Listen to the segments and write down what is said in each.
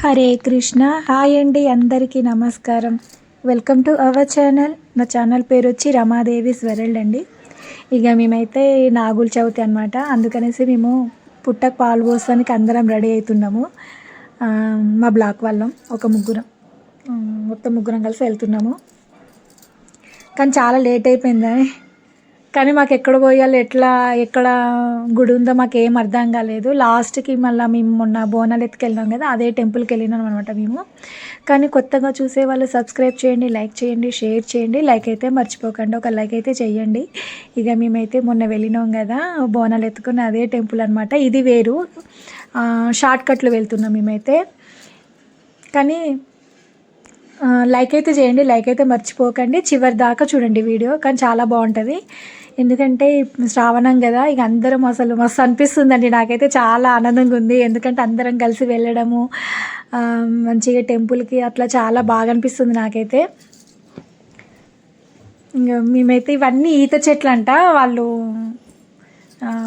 Hare Krishna. Hi అండి అందరికీ నమస్కారం. Welcome to our channel. నా ఛానల్ పేరు వచ్చి రమాదేవి స్వెరల్డ్ అండి. ఇక మేమైతే నాగుల చవితి అనమాట అందుకనేసి మేము పుట్టకు పాలు పోసానికి అందరం రెడీ అవుతున్నాము. మా బ్లాక్ వాళ్ళం ఒక ముగ్గురం. మొత్తం ముగ్గురం కలిసి వెళ్తున్నాము. కానీ చాలా లేట్ అయిపోయిందా. కానీ మాకు ఎక్కడ పోయాలి? ఎట్లా? ఎక్కడ గుడి ఉందో మాకు ఏం అర్థం కాలేదు. లాస్ట్కి మళ్ళీ మేము మొన్న బోనాలు ఎత్తుకెళ్ళాం కదా అదే టెంపుల్కి వెళ్ళినాం అనమాట మేము. కానీ కొత్తగా చూసే వాళ్ళు సబ్స్క్రైబ్ చేయండి లైక్ చేయండి షేర్ చేయండి. లైక్ అయితే మర్చిపోకండి. ఒక లైక్ అయితే చేయండి. ఇక మేమైతే మొన్న వెళ్ళినాం కదా బోనాలు ఎత్తుకుని అదే టెంపుల్ అనమాట ఇది వేరు. షార్ట్ కట్లు వెళ్తున్నాం మేమైతే. కానీ లైక్ అయితే చేయండి లైక్ అయితే మర్చిపోకండి. చివరి దాకా చూడండి వీడియో. కానీ చాలా బాగుంటుంది. ఎందుకంటే శ్రావణం కదా ఇక అందరం అసలు మస్తు అనిపిస్తుందండి. నాకైతే చాలా ఆనందంగా ఉంది. ఎందుకంటే అందరం కలిసి వెళ్ళడము మంచిగా టెంపుల్కి అట్లా చాలా బాగా అనిపిస్తుంది నాకైతే. ఇంకా మేమైతే ఇవన్నీ ఈత చెట్లు అంట వాళ్ళు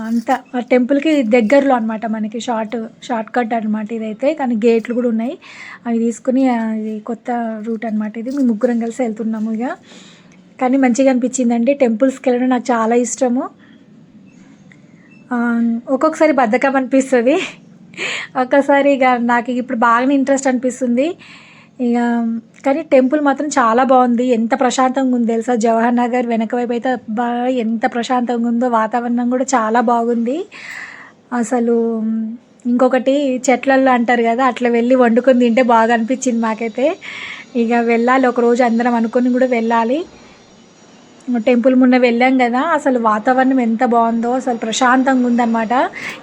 అంత టెంపుల్కి దగ్గరలో అనమాట మనకి షార్ట్ షార్ట్ కట్ అనమాట ఇదైతే. కానీ గేట్లు కూడా ఉన్నాయి. అవి తీసుకుని ఇది కొత్త రూట్ అనమాట ఇది. మేము ముగ్గురం కలిసి వెళ్తున్నాము ఇక. కానీ మంచిగా అనిపించిందండి. టెంపుల్స్కి వెళ్ళడం నాకు చాలా ఇష్టము. ఒక్కొక్కసారి బద్ధకం అనిపిస్తుంది. ఒక్కసారి ఇక నాకు ఇప్పుడు బాగానే ఇంట్రెస్ట్ అనిపిస్తుంది. ఇక కానీ టెంపుల్ మాత్రం చాలా బాగుంది. ఎంత ప్రశాంతంగా ఉంది తెలుసా? జవహర్ నగర్ వెనక వైపు అయితే బాగా ఎంత ప్రశాంతంగా ఉందో వాతావరణం కూడా చాలా బాగుంది. అసలు ఇంకొకటి చెట్లల్లో అంటారు కదా అట్లా వెళ్ళి వండుకొని తింటే బాగా అనిపించింది మాకైతే. ఇక వెళ్ళాలి ఒకరోజు అందరం అనుకొని కూడా వెళ్ళాలి. టెంపుల్ మొన్న వెళ్ళాం కదా అసలు వాతావరణం ఎంత బాగుందో అసలు ప్రశాంతంగా ఉందన్నమాట.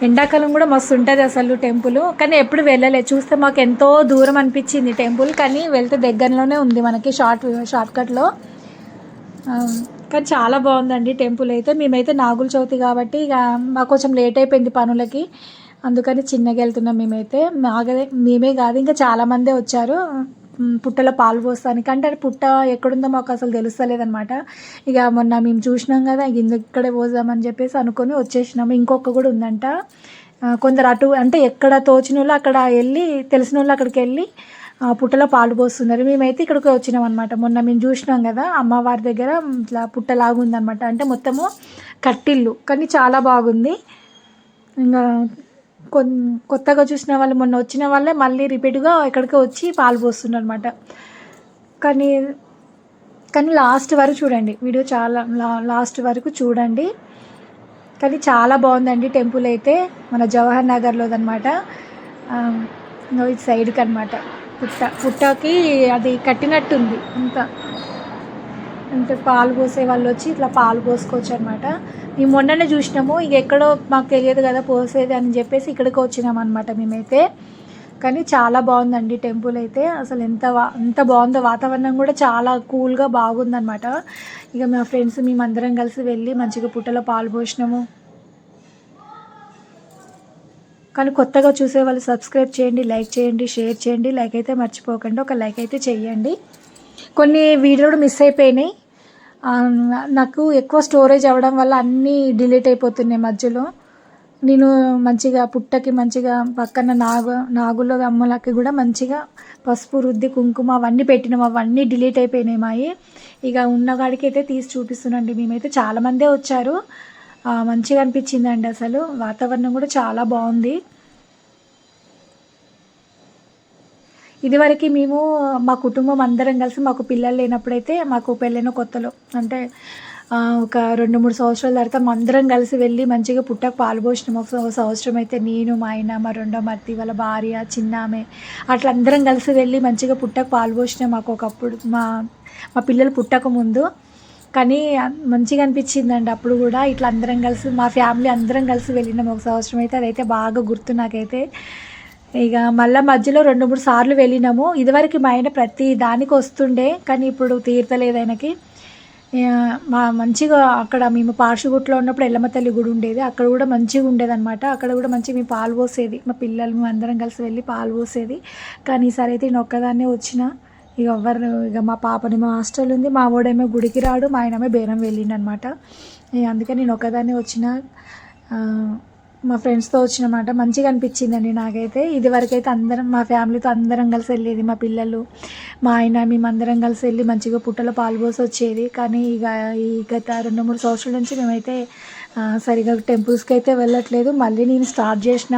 ఎండాకాలం కూడా మస్తు ఉంటుంది అసలు టెంపుల్. కానీ ఎప్పుడు వెళ్ళలే. చూస్తే మాకు ఎంతో దూరం అనిపించింది టెంపుల్ కానీ వెళ్తే దగ్గరలోనే ఉంది మనకి షార్ట్ షార్ట్కట్లో. కానీ చాలా బాగుందండి టెంపుల్ అయితే. మేమైతే నాగుల చవితి కాబట్టి ఇక మాకు కొంచెం లేట్ అయిపోయింది పనులకి. అందుకని చిన్నగా వెళ్తున్నాం మేమైతే. మాగదే మేమే కాదు ఇంకా చాలామందే వచ్చారు. పుట్టలో పాలు పోస్తానికి. అంటే అది పుట్ట ఎక్కడుందో మాకు అసలు తెలుస్తలేదనమాట ఇక మొన్న మేము చూసినాం కదా ఇందు ఇక్కడే పోదామని చెప్పేసి అనుకొని వచ్చేసినాము. ఇంకొక కూడా ఉందంట. కొందరు అటు అంటే ఎక్కడ తోచిన వాళ్ళు అక్కడ వెళ్ళి తెలిసిన వాళ్ళు అక్కడికి వెళ్ళి పుట్టలో పాలు పోస్తున్నారు. మేమైతే ఇక్కడికి వచ్చినాం అనమాట మొన్న మేము చూసినాం కదా అమ్మవారి దగ్గర ఇట్లా పుట్టలాగా ఉందన్నమాట అంటే మొత్తము కట్టిల్లు కానీ చాలా బాగుంది. ఇంకా కొత్తగా చూసిన వాళ్ళు మొన్న వచ్చిన వాళ్ళే మళ్ళీ రిపీట్గా ఇక్కడికి వచ్చి పాలు పోస్తున్నారు అనమాట కానీ కానీ లాస్ట్ వరకు చూడండి. వీడియో చాలా లా- లాస్ట్ వరకు చూడండి. కానీ చాలా బాగుందండి టెంపుల్ అయితే. మన జవహర్ నగర్లోదనమాట ఇది సైడ్కి అనమాట పుట్ట పుట్టకి అది కట్టినట్టుంది అంతా. అంటే పాలు పోసే వాళ్ళు వచ్చి ఇట్లా పాలు పోసుకోవచ్చు అనమాట మేము మొన్ననే చూసినాము ఇక ఎక్కడో మాకు తెలియదు కదా పోసేది అని చెప్పేసి ఇక్కడికి వచ్చినాం అనమాట మేమైతే. కానీ చాలా బాగుందండి టెంపుల్ అయితే. అసలు ఎంత ఎంత బాగుందో వాతావరణం కూడా చాలా కూల్గా బాగుందనమాట ఇక మా ఫ్రెండ్స్ మేమందరం కలిసి వెళ్ళి మంచిగా పుట్టలో పాలు పోసినాము. కానీ కొత్తగా చూసే వాళ్ళు సబ్స్క్రైబ్ చేయండి లైక్ చేయండి షేర్ చేయండి. లైక్ అయితే మర్చిపోకండి. ఒక లైక్ అయితే చేయండి. కొన్ని వీడియోలు మిస్ అయిపోయినాయి. నాకు ఎక్కువ స్టోరేజ్ అవ్వడం వల్ల అన్నీ డిలీట్ అయిపోతున్నాయి మధ్యలో. నేను మంచిగా పుట్టకి మంచిగా పక్కన నాగు నాగుల అమ్మలకి కూడా మంచిగా పసుపు రుద్ది కుంకుమ అవన్నీ పెట్టినాం. అవన్నీ డిలీట్ అయిపోయినాయి మాయి. ఇక ఉన్నవాడికి అయితే తీసి చూపిస్తున్నాండి. మేమైతే చాలామందే వచ్చారు. మంచిగా అనిపించిందండి అసలు. వాతావరణం కూడా చాలా బాగుంది. ఇదివరకు మేము మా కుటుంబం అందరం కలిసి మాకు పిల్లలు లేనప్పుడైతే మాకు పెళ్ళైన కొత్తలో అంటే ఒక రెండు మూడు సంవత్సరాల తర్వాత అందరం కలిసి వెళ్ళి మంచిగా పుట్టకు పాలు పోసినాం. ఒక సంవత్సరం అయితే నేను మా ఆయన మా రెండో మర్తి వాళ్ళ భార్య చిన్న ఆమె అట్లా అందరం కలిసి వెళ్ళి మంచిగా పుట్టకు పాలు పోసినాం మాకు ఒకప్పుడు. మా మా పిల్లలు పుట్టక ముందు. కానీ మంచిగా అనిపించిందండి అప్పుడు కూడా ఇట్లా అందరం కలిసి మా ఫ్యామిలీ అందరం కలిసి వెళ్ళినాం. ఒక సంవత్సరం అయితే అదైతే బాగా గుర్తు నాకైతే. ఇక మళ్ళీ మధ్యలో రెండు మూడు సార్లు వెళ్ళినాము. ఇదివరకు మా ఆయన ప్రతి దానికి వస్తుండే కానీ ఇప్పుడు తీర్తలేదు ఆయనకి. మా మంచిగా అక్కడ మేము పార్షిగుట్లో ఉన్నప్పుడు ఎల్లమ్మ తల్లి గుడి ఉండేది. అక్కడ కూడా మంచిగా ఉండేదన్నమాట. అక్కడ కూడా మంచిగా మేము పాలు పోసేది. మా పిల్లలు మేము అందరం కలిసి వెళ్ళి పాలు పోసేది. కానీ ఈసారి అయితే నేను ఒక్కదాన్నే వచ్చిన. ఇక ఎవరు ఇక మా పాపని మా హాస్టల్ ఉంది. మా వాడేమో గుడికి రాడు మా ఆయనమే బేరం వెళ్ళిండనమాట అందుకే నేను ఒక్కదాన్నే వచ్చిన. మా ఫ్రెండ్స్తో వచ్చినమాట మంచిగా అనిపించిందండి నాకైతే. ఇది వరకైతే అందరం మా ఫ్యామిలీతో అందరం కలిసి వెళ్ళేది మా పిల్లలు. మా ఆయన మేమందరం కలిసి వెళ్ళి మంచిగా పుట్టలో పాల్గొసి వచ్చేది. కానీ ఇక ఈ గత రెండు మూడు సంవత్సరాల నుంచి మేమైతే సరిగా టెంపుల్స్కి అయితే వెళ్ళట్లేదు. మళ్ళీ నేను స్టార్ట్ చేసిన.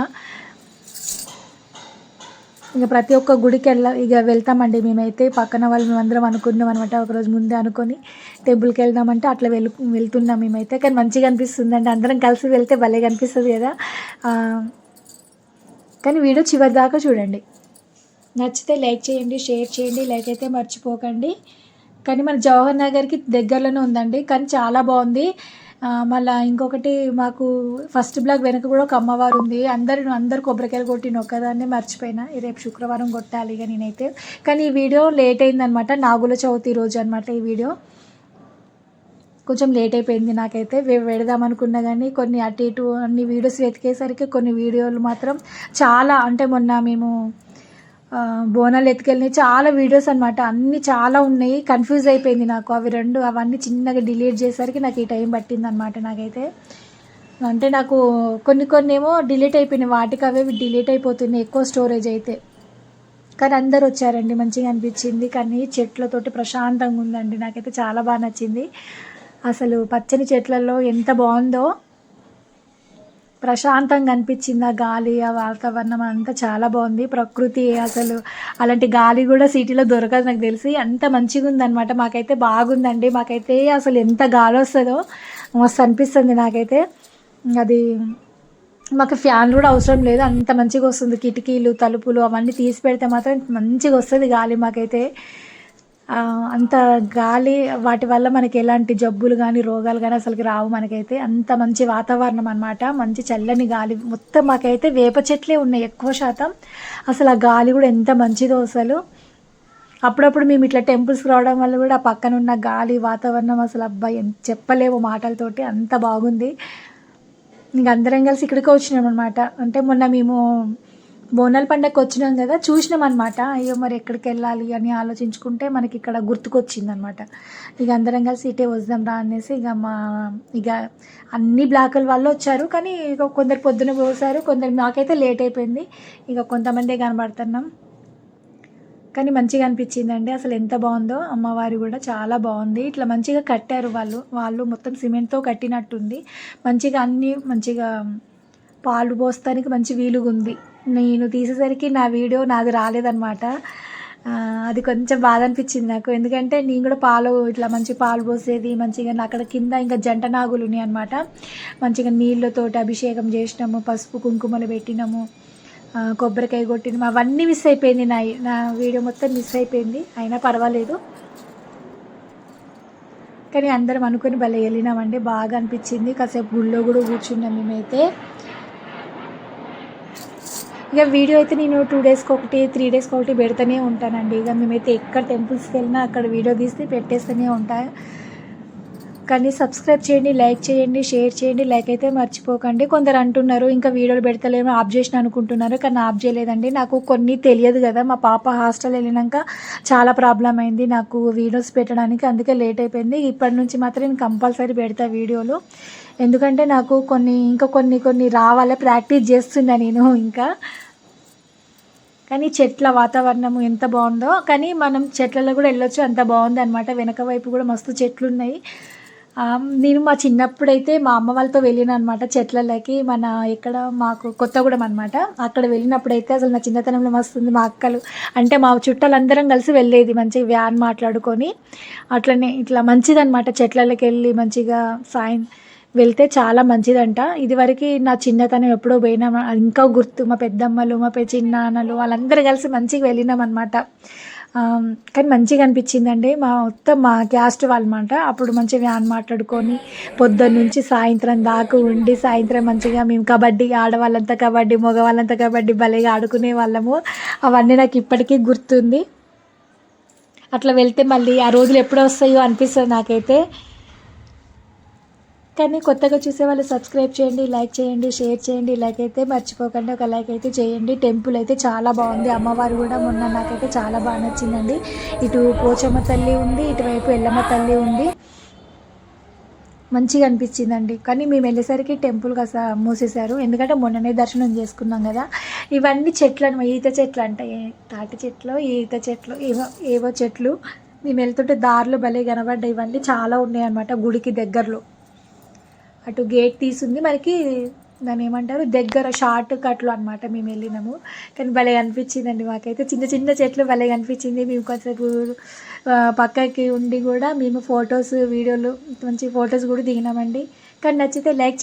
ఇక ప్రతి ఒక్క గుడికి వెళ్ళ ఇక వెళ్తామండి మేమైతే. పక్కన వాళ్ళు మేమందరం అనుకున్నాం అనమాట ఒకరోజు ముందే అనుకొని. టెంపుల్కి వెళ్దామంటే అట్లా వెళ్ వెళ్తున్నాం మేమైతే. కానీ మంచిగా అనిపిస్తుంది అండి అందరం కలిసి వెళ్తే భలే కనిపిస్తుంది కదా. కానీ వీడియో చివరి దాకా చూడండి. నచ్చితే లైక్ చేయండి షేర్ చేయండి లైక్ అయితే మర్చిపోకండి. కానీ మన జవహర్ నగర్కి దగ్గరలోనే ఉందండి. కానీ చాలా బాగుంది. మళ్ళీ ఇంకొకటి మాకు ఫస్ట్ బ్లాక్ వెనక కూడా ఒక అమ్మవారు ఉంది. అందరు అందరు కొబ్బరికాయలు కొట్టిన ఒక్కదాన్నే మర్చిపోయినా. రేపు శుక్రవారం కొట్టాలి ఇక నేనైతే. కానీ ఈ వీడియో లేట్ అయిందనమాట. నాగుల చవితి రోజు అనమాట ఈ వీడియో. కొంచెం లేట్ అయిపోయింది నాకైతే. పెడదాం అనుకున్నా కానీ కొన్ని అటు ఇటు అన్ని వీడియోస్ వెతికేసరికి కొన్ని వీడియోలు మాత్రం చాలా అంటే మొన్న మేము బోనాలు ఎత్తుకెళ్ళి చాలా వీడియోస్ అనమాట అన్నీ చాలా ఉన్నాయి. కన్ఫ్యూజ్ అయిపోయింది నాకు. అవి రెండు అవన్నీ చిన్నగా డిలీట్ చేసేసరికి నాకు ఈ టైం పట్టింది అనమాట నాకైతే. అంటే నాకు కొన్ని కొన్ని ఏమో డిలీట్ అయిపోయినాయి. వాటికి అవే డిలీట్ అయిపోతున్నాయి ఎక్కువ స్టోరేజ్ అయితే. కానీ అందరు వచ్చారండి. మంచిగా అనిపించింది. కానీ చెట్లతోటి ప్రశాంతంగా ఉందండి. నాకైతే చాలా బాగా నచ్చింది. అసలు పచ్చని చెట్లలో ఎంత బాగుందో ప్రశాంతంగా అనిపించింది ఆ గాలి ఆ వాతావరణం అంతా చాలా బాగుంది. ప్రకృతి అసలు అలాంటి గాలి కూడా సిటీలో దొరకదు నాకు తెలిసి. అంత మంచిగా ఉందన్నమాట. మాకైతే బాగుందండి. మాకైతే అసలు ఎంత గాలి వస్తుందో మస్తు అనిపిస్తుంది నాకైతే. అది మాకు ఫ్యాన్ కూడా అవసరం లేదు. అంత మంచిగా వస్తుంది. కిటికీలు తలుపులు అవన్నీ తీసి పెడితే మాత్రం మంచిగా వస్తుంది గాలి మాకైతే. అంత గాలి వాటి వల్ల మనకి ఎలాంటి జబ్బులు కానీ రోగాలు కానీ అసలుకి రావు మనకైతే. అంత మంచి వాతావరణం అనమాట మంచి చల్లని గాలి. మొత్తం మాకైతే వేప చెట్లే ఉన్నాయి ఎక్కువ శాతం. అసలు ఆ గాలి కూడా ఎంత మంచిదో అసలు. అప్పుడప్పుడు మేము ఇట్లా టెంపుల్స్కి రావడం వల్ల కూడా ఆ పక్కన ఉన్న గాలి వాతావరణం అసలు అబ్బాయి చెప్పలేము మాటలతోటి. అంత బాగుంది. ఇంక అందరం కలిసి ఇక్కడికి వచ్చినాం అనమాట అంటే మొన్న మేము బోనాల పండగకు వచ్చినాం కదా చూసినాం అనమాట అయ్యో మరి ఎక్కడికి వెళ్ళాలి అని ఆలోచించుకుంటే మనకి ఇక్కడ గుర్తుకొచ్చింది అనమాట ఇక అందరం కలిసి ఇటే వద్దాం రా అనేసి ఇక మా ఇక అన్ని బ్లాకుల వాళ్ళు వచ్చారు. కానీ ఇక కొందరు పొద్దున పోసారు కొందరు మాకైతే లేట్ అయిపోయింది. ఇక కొంతమందే కనబడుతున్నాం. కానీ మంచిగా అనిపించిందండి. అసలు ఎంత బాగుందో అమ్మవారి కూడా చాలా బాగుంది. ఇట్లా మంచిగా కట్టారు వాళ్ళు. వాళ్ళు మొత్తం సిమెంట్తో కట్టినట్టుంది. మంచిగా అన్నీ మంచిగా పాలు పోస్తానికి మంచి వీలుగా ఉంది నేను తీసేసరికి నా వీడియో నాది రాలేదన్నమాట. అది కొంచెం బాధ అనిపించింది నాకు. ఎందుకంటే నేను కూడా పాలు ఇట్లా మంచి పాలు పోసేది మంచిగా అక్కడ కింద ఇంకా జంట నాగులు ఉన్నాయి అనమాట మంచిగా నీళ్ళతోటి అభిషేకం చేసినాము పసుపు కుంకుమలు పెట్టినాము కొబ్బరికాయ కొట్టినాము. అవన్నీ మిస్ అయిపోయింది నా నా వీడియో మొత్తం మిస్ అయిపోయింది. అయినా పర్వాలేదు. కానీ అందరం అనుకుని భలే వెళ్ళినామండి. బాగా అనిపించింది. కాసేపు గుళ్ళో కూడా కూర్చున్నాం మేమైతే. ఇక వీడియో అయితే నేను టూ డేస్కి ఒకటి త్రీ డేస్కి ఒకటి పెడుతూనే ఉంటానండి. ఇక మేమైతే ఎక్కడ టెంపుల్స్కి వెళ్ళినా అక్కడ వీడియో తీస్తే పెట్టేస్తూనే ఉంటాయి కానీ సబ్స్క్రైబ్ చేయండి లైక్ చేయండి షేర్ చేయండి లైక్ అయితే మర్చిపోకండి. కొందరు అంటున్నారు ఇంకా వీడియోలు పెడతలేమో ఆప్ చేసిన అనుకుంటున్నారు. కానీ ఆప్ చేయలేదండి. నాకు కొన్ని తెలియదు కదా. మా పాప హాస్టల్ వెళ్ళినాక చాలా ప్రాబ్లం అయింది నాకు వీడియోస్ పెట్టడానికి. అందుకే లేట్ అయిపోయింది. ఇప్పటి నుంచి మాత్రం నేను కంపల్సరీ పెడతా వీడియోలు. ఎందుకంటే నాకు కొన్ని ఇంకా కొన్ని కొన్ని రావాలి. ప్రాక్టీస్ చేస్తున్నా నేను ఇంకా. కానీ చెట్ల వాతావరణం ఎంత బాగుందో. కానీ మనం చెట్లలో కూడా వెళ్ళొచ్చు. అంత బాగుంది అనమాట వెనక వైపు కూడా మస్తు చెట్లు ఉన్నాయి నేను మా చిన్నప్పుడైతే మా అమ్మ వాళ్ళతో వెళ్ళిన అనమాట చెట్లలోకి. మన ఇక్కడ మాకు కొత్తగూడెం అనమాట అక్కడ వెళ్ళినప్పుడైతే అసలు నా చిన్నతనంలో మస్తుంది మా అక్కలు. అంటే మా చుట్టాలందరం కలిసి వెళ్ళేది మంచిగా వ్యాన్ మాట్లాడుకొని. అట్లనే ఇట్లా మంచిదనమాట చెట్లలోకి వెళ్ళి మంచిగా సాయం వెళ్తే చాలా మంచిదంట. ఇదివరకు నా చిన్నతనం ఎప్పుడో పోయినా ఇంకా గుర్తు మా పెద్దమ్మలు మా పె చిన్నాన్నలు వాళ్ళందరూ కలిసి మంచిగా వెళ్ళినాం అనమాట కానీ మంచిగా అనిపించిందండి. మా మొత్తం మా క్యాస్ట్ వాళ్ళమాట. అప్పుడు మంచిగా వ్యాన్ మాట్లాడుకొని పొద్దున్న నుంచి సాయంత్రం దాకా ఉండి సాయంత్రం మంచిగా మేము కబడ్డీ ఆడవాళ్ళంతా కబడ్డీ మగవాళ్ళంతా కబడ్డీ భలేగా ఆడుకునే వాళ్ళము. అవన్నీ నాకు ఇప్పటికీ గుర్తుంది. అట్లా వెళ్తే మళ్ళీ ఆ రోజులు ఎప్పుడు వస్తాయో అనిపిస్తుంది నాకైతే. కానీ కొత్తగా చూసే వాళ్ళు సబ్స్క్రైబ్ చేయండి లైక్ చేయండి షేర్ చేయండి లైక్ అయితే మర్చిపోకండి. ఒక లైక్ అయితే చేయండి. టెంపుల్ అయితే చాలా బాగుంది. అమ్మవారు కూడా మొన్న నాకైతే చాలా బాగా నచ్చిందండి. ఇటు పోచమ్మ తల్లి ఉంది ఇటువైపు ఎల్లమ్మ తల్లి ఉంది. మంచిగా అనిపించిందండి. కానీ మేము వెళ్ళేసరికి టెంపుల్ కాస్త మూసేశారు. ఎందుకంటే మొన్ననే దర్శనం చేసుకున్నాం కదా. ఇవన్నీ చెట్లు అనమాట ఈత చెట్లు అంటే. తాటి చెట్లు ఈత చెట్లు ఏవో ఏవో చెట్లు. మేము వెళ్తుంటే దారిలో భలే కనబడ్డాయి. ఇవన్నీ చాలా ఉన్నాయి అనమాట గుడికి దగ్గరలో. అటు గేట్ తీసుంది. మనకి దాన్ని ఏమంటారు? దగ్గర షార్ట్ కట్లు అనమాట మేము వెళ్ళినాము. కానీ భలే అనిపించిందండి మాకైతే. చిన్న చిన్న చెట్లు భలే అనిపించింది. మేము కొంచెంసేపు పక్కకి ఉండి కూడా మేము ఫొటోస్ వీడియోలు మంచి ఫొటోస్ కూడా దిగినామండి. కానీ నచ్చితే లైక్